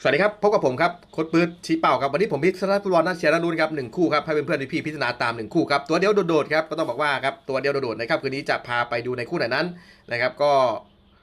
สวัสดีครับ พบกับผมครับโค้ดปืดชี้เป่าครับ วันนี้ผมพิจารณาฟุตบอลนัดเชียร์นัดนู้นครับหนึ่งคู่ครับ ให้เพื่อนๆพี่พิจารณาตามหนึ่งคู่ครับ ตัวเดียวโดดๆครับ ก็ต้องบอกว่าครับ ตัวเดียวโดดๆนะครับ คืนนี้จะพาไปดูในคู่ไหนนั้นนะครับ ก็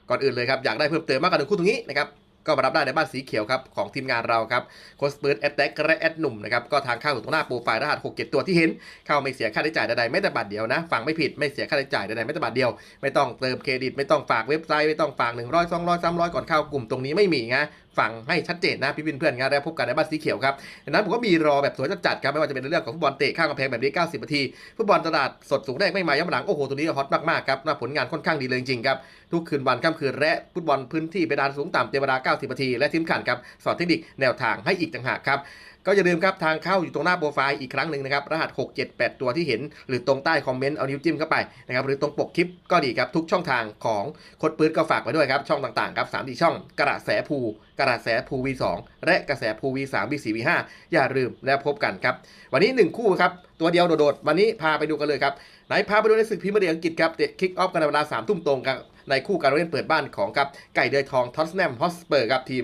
ก่อนอื่นเลยครับ อยากได้เพิ่มเติมมากกว่าหนึ่งคู่ตรงนี้นะครับ ก็มารับได้ในบ้านสีเขียวครับของทีมงานเราครับโค้ดปืดแอตแทกและแอดหนุ่มนะครับก็ทางเข้าตรงหน้าโปรไฟล์รหัส6 7ตัวที่เห็น เข้าไม่เสียค่าใช้จ่ายใดๆไม่แต่บาทเดียวนะฟังไม่ผิดไม่เสียค่าใช้จ่ายใดๆไม่แต่บาทเดียว ไม่ต้องเติมเครดิตไม่ต้องฝากเว็บไซต์ไม่ต้องฝาก100 200 300 ก่อนเข้ากลุ่มตรงนี้ไม่มีนะฟังให้ชัดเจนนะพี่เพื่อนๆงานแล้วพบกันในบ้านสีเขียวครับดังนั้นผมก็มีรอแบบสวยจัดๆครับไม่ว่าจะเป็นเรื่องของฟุตบอลเตะข้างกำแพงแบบนี้ 90 นาทีฟุตบอลตลาดสดสูงแรกไม่มาย้ำหลังโอ้โหตัวนี้ฮอตมากๆครับน่าผลงานค่อนข้างดีเลยจริงๆครับทุกคืนวันค่ำคืนและฟุตบอลพื้นที่เพดานสูงต่ำเต็มเวลา90นาที และทีมขันครับสอนเทคนิคแนวทางให้อีกต่างหากครับก็อย่าลืมครับทางเข้าอยู่ตรงหน้าโปรไฟล์อีกครั้งหนึ่งนะครับรหัส 6 7 8 ตัวที่เห็น หรือตรงใต้คอมเมนต์เอานิ้วจิ้มเข้าไปนะครับหรือตรงปกคลิปก็ดีครับทุกช่องทางของโคดปืนก็ฝากไว้ด้วยครับช่องต่างๆครับ3 4ช่องกระแสภูกระแสภู V2 และกระแสภู V3 V4 V5 อย่าลืมแล้วพบกันครับวันนี้ 1 คู่ครับตัวเดียวโดดๆวันนี้พาไปดูกันเลยครับไหนพาไปดูในศึกพรีเมียร์ลีกอังกฤษครับเตะคิกออฟกันในเวลา3ทุ่มตรงครับ ในคู่การเล่นเปิดบ้านของครับไก่เดือยทองท็อตแนมฮอสเปอร์ครับทีม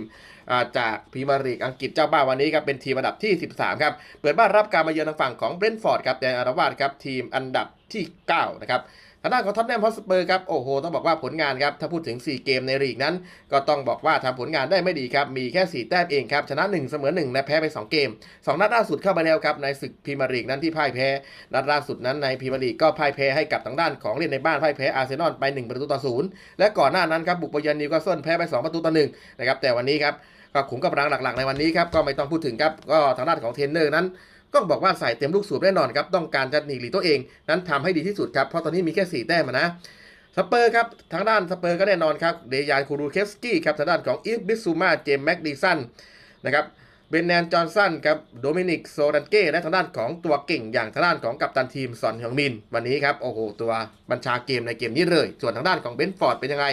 อ่าจากพรีเมียร์ลีกอังกฤษเจ้าบ้านวันนี้ครับเป็นทีมอันดับที่ 13 ครับ เปิดบ้านรับการมาเยือนทางฝั่งของเบรนฟอร์ดครับแดนอาราวาดครับทีมอันดับที่ 9 นะครับ ทางด้านของท็อตแนมฮอสเปอร์ครับโอ้โหต้องบอกว่าผลงานครับถ้าพูดถึง 4 เกมในลีกนั้น ก็ต้องบอกว่าทำผลงานได้ไม่ดีครับมีแค่ 4 แต้มเองครับชนะ 1 เสมอ 1 และแพ้ไป 2 เกม 2 นัดล่าสุดเข้าไปแล้วครับในศึกพรีเมียร์ลีกนั้นที่พ่ายแพ้ นัดล่าสุดนั้นในพรีเมียร์ลีกก็พ่ายแพ้ให้กับทางด้านของเล่นในบ้านพ่ายแพ้อาร์เซนอลไป 1 ประตูต่อศูนย์และก่อนหน้านั้นครับบุกไปเยือนนิวคาสเซิลแพ้ไป 2 ประตูต่อหนึ่งนะครับแต่วันนี้ครับก็ขุมกำลังหลักๆ ในวันนี้ครับก็ไม่ต้องพูดถึงครับก็ทางด้านของเทรนเนอร์นั้น ก็บอกว่าใส่เต็มลูกสูบแน่นอนครับ ต้องการจะหนีหลีตัวเอง นั้นทำให้ดีที่สุดครับ เพราะตอนนี้มีแค่ 4 แต้มนะสเปอร์ครับ ทางด้านสเปอร์ก็แน่นอนครับ เดยานคูรูเคสกี้ครับ ทางด้านของอีฟบิสซูมา เจมส์แม็กดิสันนะครับ เบนแนนจอห์นสันครับ โดมินิกโซดันเก้ และทางด้านของตัวเก่งอย่างทางด้านของกัปตันทีมซอนฮยองมิน วันนี้ครับ โอ้โห ตัวบัญชาเกมในเกมนี้เลย ส่วนทางด้านของเบนฟอร์ดเป็นยังไง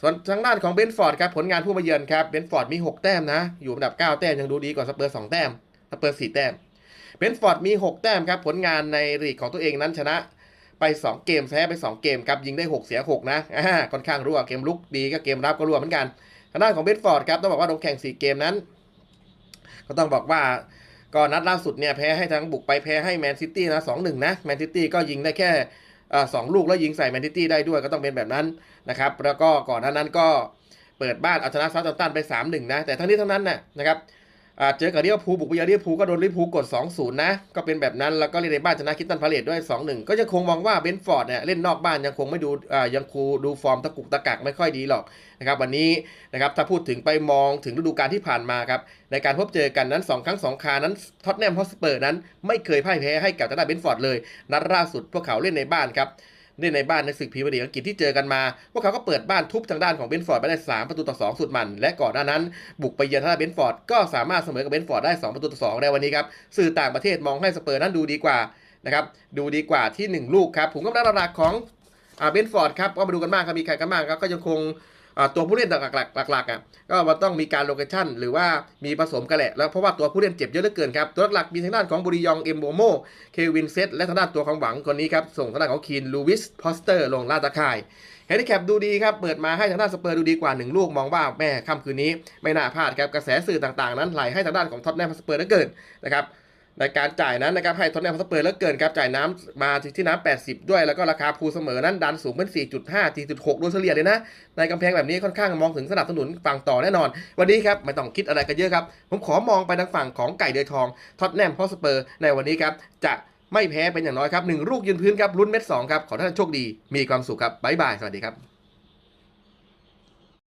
ส่วนทางด้านของเบนฟอร์ดครับ ผลงานผู้มาเยือนครับ เบนฟอร์ดมี 6 แต้มนะ อยู่อันดับ 9 แต้ม ยังดูดีกว่าสเปอร์ 2 แต้ม สเปอร์ 4 แต้ม เบนฟอร์ดมี 6 แต้มครับ ผลงานในลีกของตัวเองนั้นชนะไป 2 เกมแพ้ไป 2 เกมครับ ยิงได้ 6 เสีย 6 นะอ่าค่อนข้างรั่วเกมลุกดีก็เกมรับก็รั่วเหมือนกันทางด้านของเบนฟอร์ดครับต้องบอกว่าลงแข่ง 4 เกมนั้น ก็ต้องบอกว่าก็นัดล่าสุดเนี่ยแพ้ให้ทางบุกไปแพ้ให้แมนซิตี้นะสองหนึ่งนะแมนซิตี้ก็ยิงได้แค่สองลูกแล้วยิงใส่แมนซิตี้ได้ด้วยก็ต้องเป็นแบบนั้นนะครับแล้วก็ก่อนหน้านั้นก็เปิดบ้านเอาชนะซาร์ตันไป 3-1 นะ แต่ทั้งนี้ทั้งนั้นนะนะครับ เจอกับเรียวพูบุกไปเยือนเรียวพูก็โดนเรียวพูกด 2-0 นะ ก็เป็นแบบนั้นแล้วก็เล่นในบ้านชนะคิตตันพาเลตด้วย 2-1 ก็ยังคงมองว่าเบนฟอร์ดเนี่ยเล่นนอกบ้านยังคงไม่ดูยังคูดูฟอร์มตะกุกตะกักไม่ค่อยดีหรอกนะครับวันนี้นะครับถ้าพูดถึงไปมองถึงฤดูกาลที่ผ่านมาครับในการพบเจอกันนั้น 2 ครั้ง 2 คานั้นท็อตแนมฮอสเปอร์นั้นไม่เคยพ่ายแพ้ให้กับทางด้านเบนฟอร์ดเลย นัดล่าสุดพวกเขาเล่นในบ้านครับ เล่นในบ้านในศึกพรีเมียร์ลีกอังกฤษที่เจอกันมา พวกเขาก็เปิดบ้านทุบทางด้านของเบนฟอร์ดไปได้ 3 ประตูต่อ 2 สุดมัน และก่อนหน้านั้น บุกไปเยือนท่าเบนฟอร์ดก็สามารถเสมอกับเบนฟอร์ดได้ 2 ประตูต่อ 2 ในวันนี้ครับ สื่อต่างประเทศมองให้สเปอร์นั้นดูดีกว่านะครับ ดูดีกว่าที่ 1 ลูกครับ ผมก็ได้หลักของอเบนฟอร์ดครับ ก็มาดูกันบ้างครับ มีใครกันบ้างครับ ก็ยังคง ตัวผู้เล่นหลักๆหลักๆอะก็มันต้องมีการโลเคชั่นหรือว่ามีผสมกันแหละแล้วเพราะว่าตัวผู้เล่นเจ็บเยอะเหลือเกินครับ ตัวหลักมีทางด้านของบุริยองเอมโบโมเควินเซตและทางด้านตัวของหวังคนนี้ครับ ส่งทางด้านของคีนลูวิสพอสเตอร์ลงลาดตะข่ายแฮนดิแคปดูดีครับ เปิดมาให้ทางด้านสเปอร์ดูดีกว่า 1 ลูกมองว่าแม่ค่ำคืนนี้ ไม่น่าพลาดครับ กระแสสื่อต่างๆ นั้นไหลให้ทางด้านของท็อตแนมสเปอร์เหลือเกินนะครับ ในการจ่ายนั้นนะครับให้ทอนแนมสเปอร์แล้วเกินครับจ่ายน้ำมาที่น้ำ80 ด้วย แล้วก็ราคาภูเสมอนั้นดันสูงเป็น 4.5 4.6 โดยเฉลี่ยเลยนะ ในกำแพงแบบนี้ค่อนข้างมองถึงสนับสนุนฝั่งต่อแน่นอน วันนี้ครับไม่ต้องคิดอะไรกันเยอะครับ ผมขอมองไปทางฝั่งของไก่เดือยทองท็อตแนมพอสเปอร์ในวันนี้ครับจะไม่แพ้เป็นอย่างน้อยครับหนึ่งลูกยืนพื้นครับลุ้นเม็ดสองครับขอท่านโชคดีมีความสุขครับบ๊ายบายสวัสดีครับ